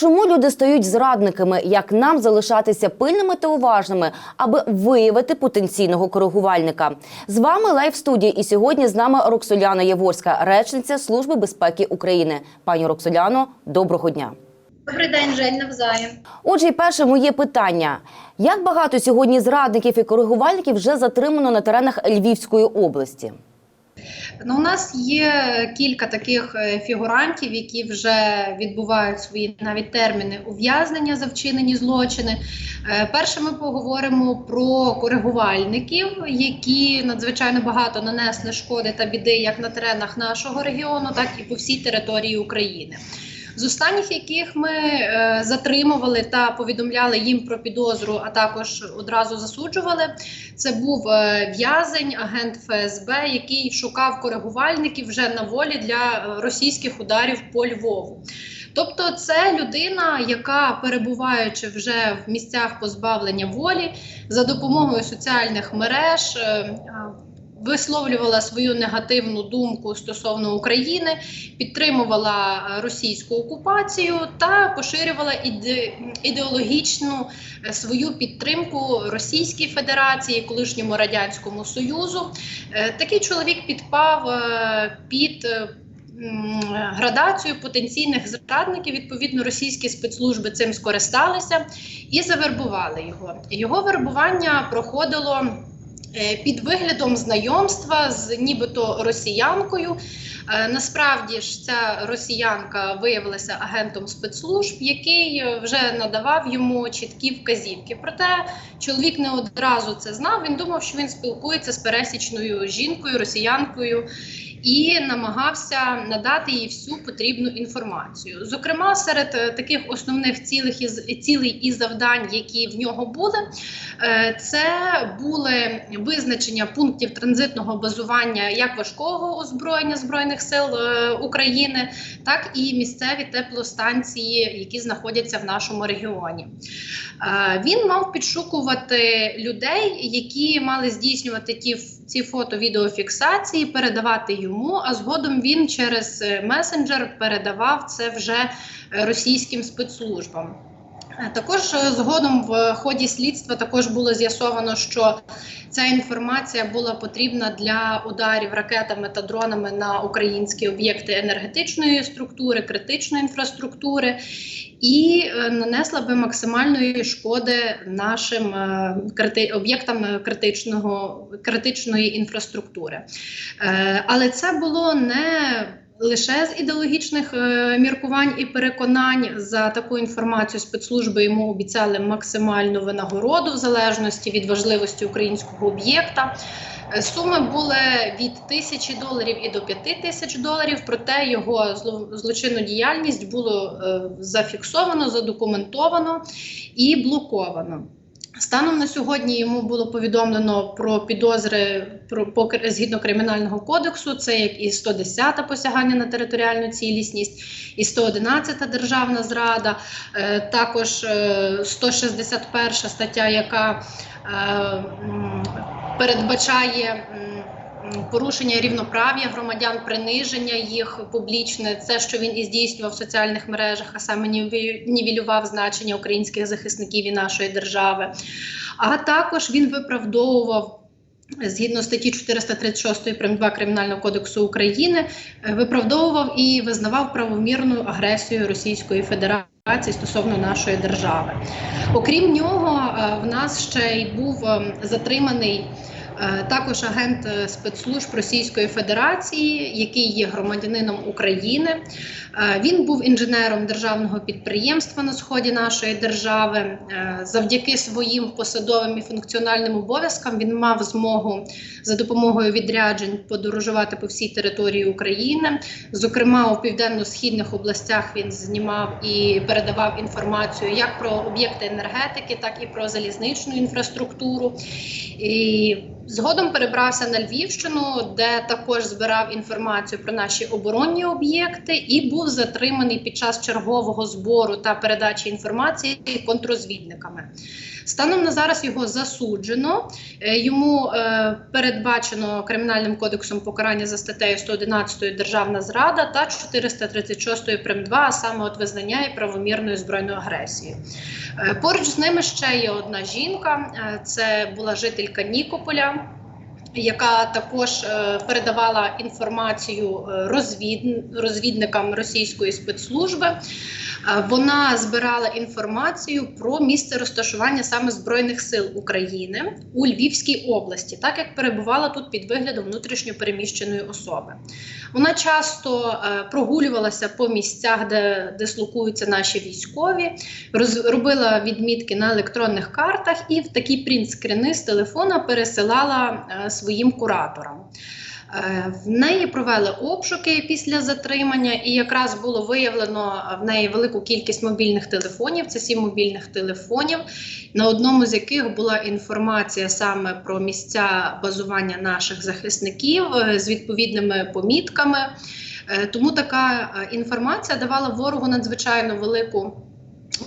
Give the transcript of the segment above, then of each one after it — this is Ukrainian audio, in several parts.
Чому люди стають зрадниками? Як нам залишатися пильними та уважними, аби виявити потенційного коригувальника? З вами лайв студія, і сьогодні з нами Роксоляна Яворська, речниця Служби безпеки України. Пані Роксоляно, доброго дня. Добрий день, Жень, навзаєм. Отже, і перше моє питання: як багато сьогодні зрадників і коригувальників вже затримано на теренах Львівської області? Ну, у нас є кілька таких е, фігурантів, які вже відбувають свої навіть терміни ув'язнення за вчинені злочини. Е, Перше ми поговоримо про коригувальників, які надзвичайно багато нанесли шкоди та біди як на теренах нашого регіону, так і по всій території України. З останніх яких ми е, затримували та повідомляли їм про підозру, а також одразу засуджували. Це був е, в'язень, агент ФСБ, який шукав коригувальників вже на волі для е, російських ударів по Львову. Тобто, це людина, яка перебуваючи вже в місцях позбавлення волі за допомогою соціальних мереж. Висловлювала свою негативну думку стосовно України, підтримувала е, російську окупацію та поширювала іде, ідеологічну е, свою підтримку Російській Федерації, колишньому радянському союзу. Е, Такий чоловік підпав під градацію потенційних зрадників. Відповідно, російські спецслужби цим скористалися і завербували його. Його вербування проходило. Е, Під виглядом знайомства з нібито росіянкою. Е, Насправді ж ця росіянка виявилася агентом спецслужб, який е, вже надавав йому чіткі вказівки. Проте чоловік не одразу це знав. Він думав, що він спілкується з пересічною жінкою, росіянкою. І намагався надати їй всю потрібну інформацію. Зокрема, серед е, таких основних цілих і цілей і завдань, які в нього були, е, це були визначення пунктів транзитного базування як важкого озброєння збройних сил е, України, так і місцеві теплостанції, які знаходяться в нашому регіоні. Він мав підшукувати людей, які мали здійснювати ті ці фото-відеофіксації, передавати йому. А згодом він через е, месенджер передавав це вже е, російським спецслужбам. Е, Також е, згодом в ході слідства також було з'ясовано, що ця інформація була потрібна для ударів ракетами та дронами на українські об'єкти енергетичної структури, критичної інфраструктури, і е, нанесла би максимальної шкоди нашим об'єктам критичного критичної інфраструктури. Але це було не лише з ідеологічних е, міркувань і переконань за таку інформацію спецслужби йому обіцяли максимальну винагороду в залежності від важливості українського об'єкта. Е, Суми були від тисячі доларів і до п'яти тисяч доларів. Проте його зло- злочинну діяльність було е, зафіксовано, задокументовано і блоковано. Станом на сьогодні йому було повідомлено про підозри про покр згідно кримінального кодексу. Це як і 110 посягання на територіальну цілісність, і 111 державна зрада, е, також е, 161 стаття, яка е, передбачає. Порушення рівноправ'я громадян, приниження їх публічне, це що він і здійснював в соціальних мережах, а саме нівелю- нівелював значення українських захисників і нашої держави. А також він виправдовував. Згідно статті 436 прим. 2 Кримінального кодексу України, е, виправдовував і визнавав правомірну агресію Російської Федерації стосовно нашої держави. Окрім нього, е, в нас ще й був ем, затриманий також агент е, спецслужб Російської Федерації, який є громадянином України. Е, Він був інженером державного підприємства на сході нашої держави. Е, Завдяки своїм посадовим і функціональним обов'язкам він мав змогу за допомогою відряджень подорожувати по всій території України. Зокрема, у південно-східних областях він знімав і передавав інформацію як про об'єкти енергетики, так і про залізничну інфраструктуру. І Згодом перебрався на Львівщину, де також збирав інформацію про наші оборонні об'єкти, і був затриманий під час чергового збору та передачі інформації контрозвідниками. Станом на зараз його засуджено. Е, Йому е, передбачено кримінальним кодексом покарання за статтею 111 державна зрада та 436 прим 2, а саме от визнання і правомірної збройної агресії. Е, Поруч з ними ще є одна жінка. Це була жителька Нікополя. Яка також е, передавала інформацію е, розвід, розвідникам російської спецслужби, Е, вона збирала інформацію про місце розташування саме збройних сил України у Львівській області, так як перебувала тут під виглядом внутрішньо переміщеної особи. Вона часто прогулювалася по місцях, де дислокуються наші військові, робила відмітки на електронних картах і в такі принт-скріни з телефона пересилала своїм кураторам. Е, В неї провели обшуки після затримання, і якраз було виявлено в неї велику кількість мобільних телефонів. Це сім мобільних телефонів, на одному з яких була інформація саме про місця базування наших захисників е, з відповідними помітками. Е, Тому така е, інформація давала ворогу надзвичайно велику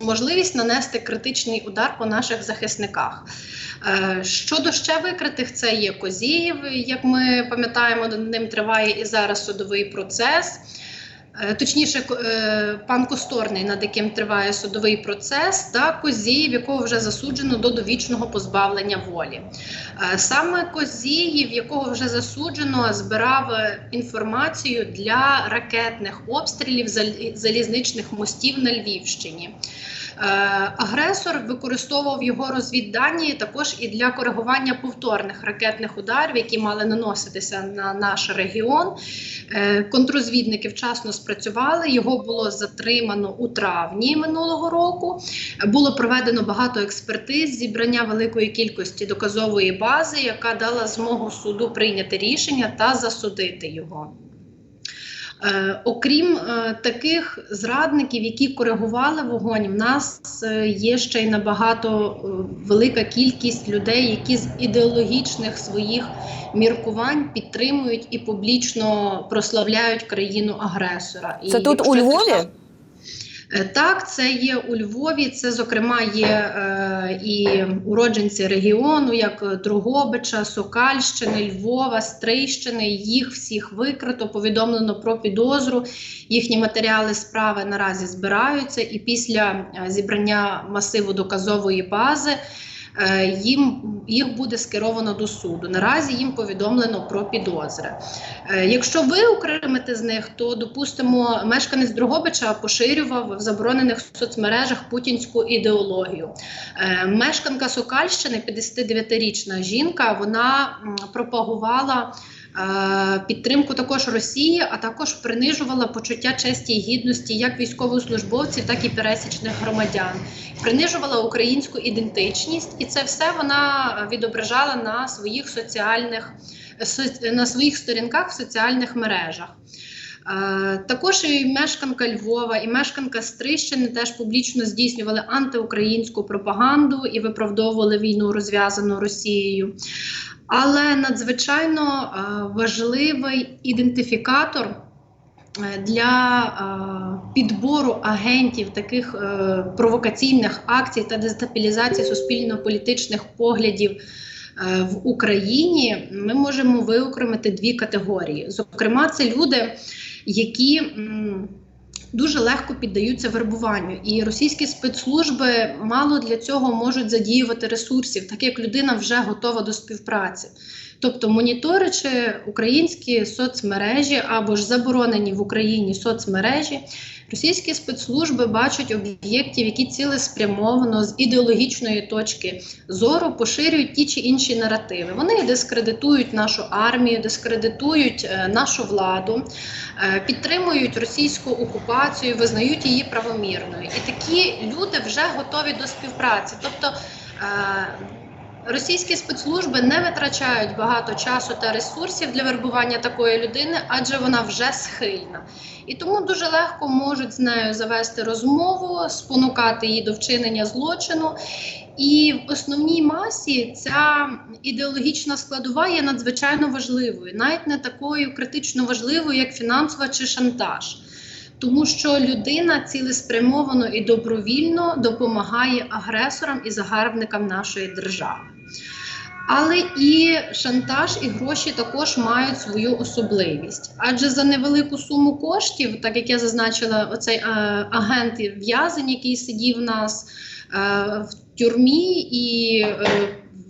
можливість нанести критичний удар по наших захисниках. Е, Щодо ще викритих, це є Козіїв, як ми пам'ятаємо, над ним триває і зараз судовий процес. Е, Точніше, е, пан Косторний, над яким триває судовий процес, та Козіїв, якого вже засуджено до довічного позбавлення волі. Е, Саме Козіїв, якого вже засуджено, збирав інформацію для ракетних обстрілів залізничних мостів на Львівщині. Е, Агресор використовував його розвіддані також і для коригування повторних ракетних ударів, які мали наноситися на наш регіон. Е, Контрозвідники вчасно спрацювали. Його було затримано у травні минулого року. Було проведено багато експертиз, зібрання великої кількості доказової бази, яка дала змогу суду прийняти рішення та засудити його. Е, окрім е, таких зрадників, які коригували вогонь, в нас е, є ще й набагато велика кількість людей, які з ідеологічних своїх міркувань підтримують і публічно прославляють країну агресора. Це І тут у Львові? Е, Так, це є у Львові. Це, зокрема, є е, і уродженці регіону, як Другобича, Сокальщини, Львова, Стрийщини. Їх всіх викрито, повідомлено про підозру. Їхні матеріали справи наразі збираються, і після е, зібрання масиву доказової бази. Е, Їм їх буде скеровано до суду. Наразі їм повідомлено про підозри. Е, Якщо ви окремите з них, то допустимо, мешканець Дрогобича поширював в заборонених соцмережах путінську ідеологію. Е, Мешканка Сокальщини, 59-річна жінка, вона пропагувала. Е, Підтримку також Росії, а також принижувала почуття честі і гідності як військовослужбовців, так і пересічних громадян, принижувала українську ідентичність, і це все вона відображала на своїх соціальних на своїх сторінках в соціальних мережах. Е, Також і мешканка Львова, і мешканка Стрищини теж публічно здійснювали антиукраїнську пропаганду і виправдовували війну, розв'язану Росією. Але надзвичайно е, важливий ідентифікатор е, для е, підбору агентів таких провокаційних акцій та дестабілізації суспільно-політичних поглядів в Україні ми можемо виокремити дві категорії. Зокрема, це люди, які дуже легко піддаються вербуванню, і російські спецслужби мало для цього можуть задіювати ресурсів, так як людина вже готова до співпраці. Тобто, моніторячи українські соцмережі або ж заборонені в Україні соцмережі, російські спецслужби бачать об'єктів, які цілеспрямовано з ідеологічної точки зору поширюють ті чи інші наративи. Вони дискредитують нашу армію, дискредитують е, нашу владу, підтримують російську окупацію, визнають її правомірною. І такі люди вже готові до співпраці. Тобто е, російські спецслужби не витрачають багато часу та ресурсів для вербування такої людини, адже вона вже схильна. І тому дуже легко можуть з нею завести розмову, спонукати її до вчинення злочину. І в основній масі ця ідеологічна складова є надзвичайно важливою, навіть не такою критично важливою, як фінансова чи шантаж. Тому що людина цілеспрямовано і добровільно допомагає агресорам і загарбникам нашої держави. Але і шантаж, і гроші також мають свою особливість. Адже за невелику суму коштів, так як я зазначила, оцей е, агент в'язень, який сидів у нас е, в тюрмі і е,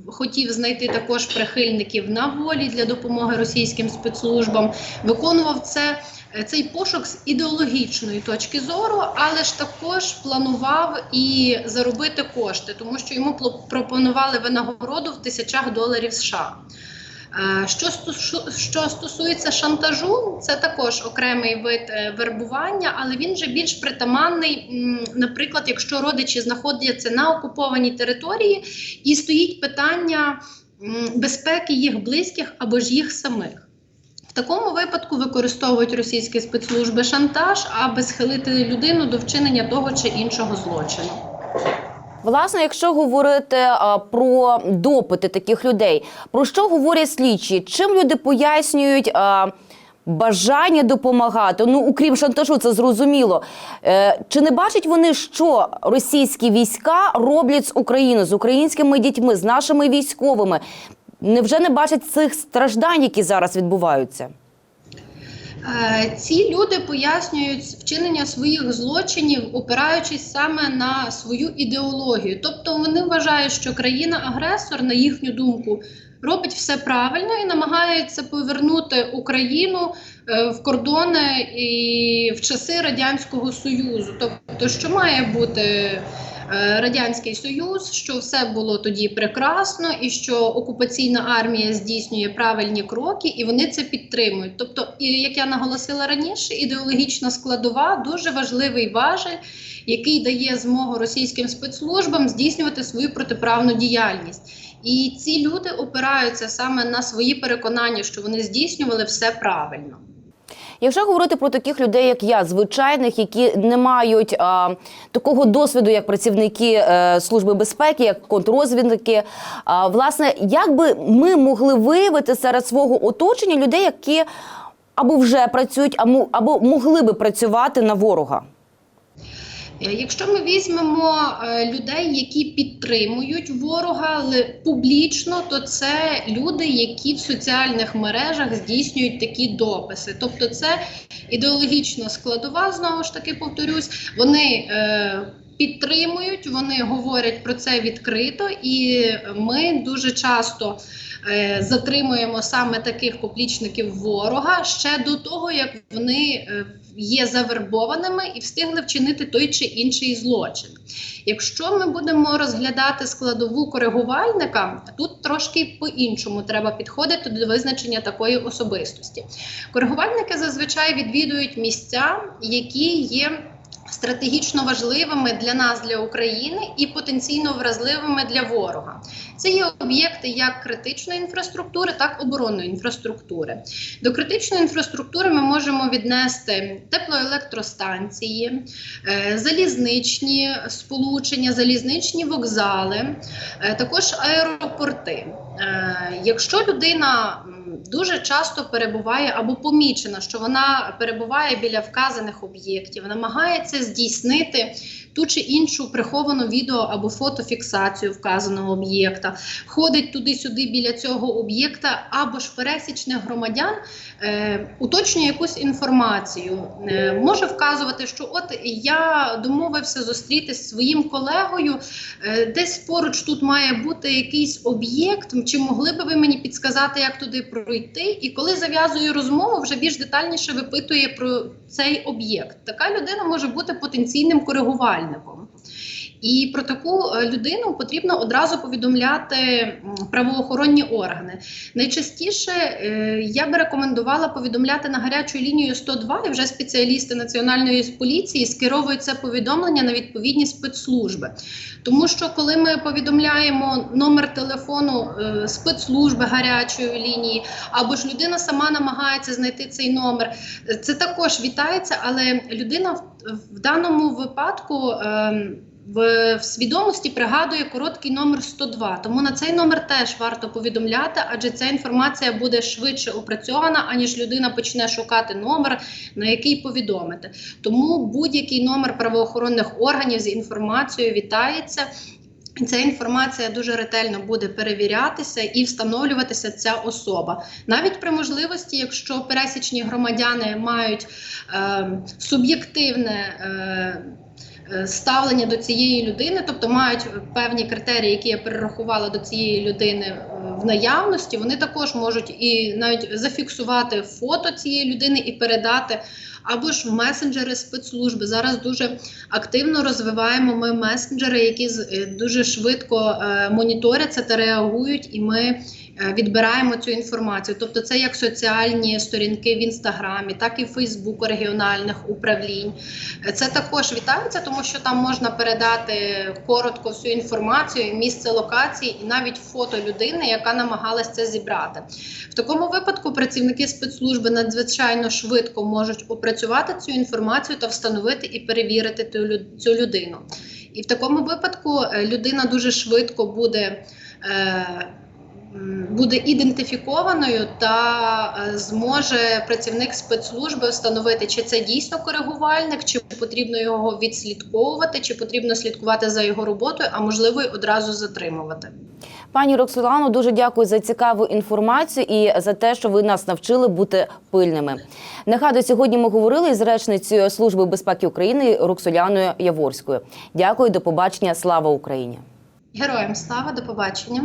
хотів знайти також прихильників на волі для допомоги російським спецслужбам, виконував це. Е, Цей пошук з ідеологічної точки зору, але ж також планував і заробити кошти, тому що йому пропонували винагороду в тисячах доларів США. Е, Що, що стосується шантажу, це також окремий вид е, вербування, але він вже більш притаманний, наприклад, якщо родичі знаходяться на окупованій території і стоїть питання безпеки їх близьких або ж їх самих. Такому випадку використовують російські спецслужби шантаж, аби схилити людину до вчинення того чи іншого злочину. Власне, якщо говорити а, про допити таких людей, про що говорять слідчі? Чим люди пояснюють а, бажання допомагати? Ну, окрім шантажу, це зрозуміло. Е, чи не бачать вони, що російські війська роблять з Україною, з українськими дітьми, з нашими військовими? Невже не бачать цих страждань, які зараз відбуваються? Е, Ці люди пояснюють вчинення своїх злочинів, опираючись саме на свою ідеологію. Тобто вони вважають, що країна-агресор, на їхню думку, робить все правильно і намагається повернути Україну е, в кордони і в часи Радянського Союзу. Тобто, що має бути Радянський Союз, що все було тоді прекрасно, і що окупаційна армія здійснює правильні кроки, і вони це підтримують. Тобто, і як я наголосила раніше, ідеологічна складова дуже важливий важель, який дає змогу російським спецслужбам здійснювати свою протиправну діяльність. І ці люди опираються саме на свої переконання, що вони здійснювали все правильно. Якщо говорити про таких людей, як я, звичайних, які не мають а, такого досвіду, як працівники а, служби безпеки, як контррозвідники, а, власне, як би ми могли виявити серед свого оточення людей, які або вже працюють, або, або могли би працювати на ворога? Е, Якщо ми візьмемо е, людей, які підтримують ворога, публічно, то це люди, які в соціальних мережах здійснюють такі дописи. Тобто, це ідеологічна складова, знову ж таки повторюсь, вони. Підтримують, вони говорять про це відкрито, і ми дуже часто е, затримуємо саме таких поплічників ворога ще до того, як вони е, є завербованими і встигли вчинити той чи інший злочин. Якщо ми будемо розглядати складову коригувальника, тут трошки по-іншому треба підходити до визначення такої особистості. Коригувальники зазвичай відвідують місця, які є стратегічно важливими для нас, для України, і потенційно вразливими для ворога. Це є об'єкти як критичної інфраструктури, так і оборонної інфраструктури. До критичної інфраструктури ми можемо віднести теплоелектростанції, е, залізничні сполучення, залізничні вокзали, е, також аеропорти. Е, Якщо людина дуже часто перебуває або помічена, що вона перебуває біля вказаних об'єктів, намагається здійснити ту чи іншу приховану відео або фотофіксацію вказаного об'єкта, ходить туди-сюди біля цього об'єкта, або ж пересічних громадян е, уточнює якусь інформацію, е, може вказувати, що от я домовився зустрітися зі своїм колегою, е, десь поруч тут має бути якийсь об'єкт, чи могли би ви мені підсказати, як туди пройти? І коли зав'язує розмову, вже більш детальніше випитує про цей об'єкт. Така людина може бути потенційним коригувальником. І про таку е, людину потрібно одразу повідомляти правоохоронні органи. Найчастіше е, я би рекомендувала повідомляти на гарячу лінію 102, і вже спеціалісти національної поліції скеровують це повідомлення на відповідні спецслужби. Тому що коли ми повідомляємо номер телефону е, спецслужби гарячої лінії, або ж людина сама намагається знайти цей номер, це також вітається, але людина в, в даному випадку. В, в свідомості пригадує короткий номер 102. Тому на цей номер теж варто повідомляти, адже ця інформація буде швидше опрацьована, аніж людина почне шукати номер, на який повідомити. Тому будь-який номер правоохоронних органів з інформацією вітається. Ця інформація дуже ретельно буде перевірятися і встановлюватися ця особа. Навіть при можливості, якщо пересічні громадяни мають е, суб'єктивне. Е, Ставлення до цієї людини, тобто мають певні критерії, які я перерахувала до цієї людини е, в наявності, вони також можуть і навіть зафіксувати фото цієї людини і передати або ж в месенджери спецслужби. Зараз дуже активно розвиваємо ми месенджери, які е, дуже швидко е, моніторяться та реагують, і ми е, відбираємо цю інформацію. Тобто, це як соціальні сторінки в інстаграмі, так і в Фейсбуку регіональних управлінь. Це також вітається, тому що там можна передати коротко всю інформацію, місце локації і навіть фото людини, яка намагалась це зібрати. В такому випадку працівники спецслужби надзвичайно швидко можуть опрацювати цю інформацію та встановити і перевірити цю людину. І в такому випадку е, людина дуже швидко буде. Е, Буде ідентифікованою та е, зможе працівник спецслужби встановити, чи це дійсно коригувальник, чи потрібно його відслідковувати, чи потрібно слідкувати за його роботою, а можливо й одразу затримувати. Пані Роксолано, дуже дякую за цікаву інформацію і за те, що ви нас навчили бути пильними. Нагадую, сьогодні ми говорили із речницею Служби безпеки України Роксоляною Яворською. Дякую, до побачення. Слава Україні! Героям слава, до побачення.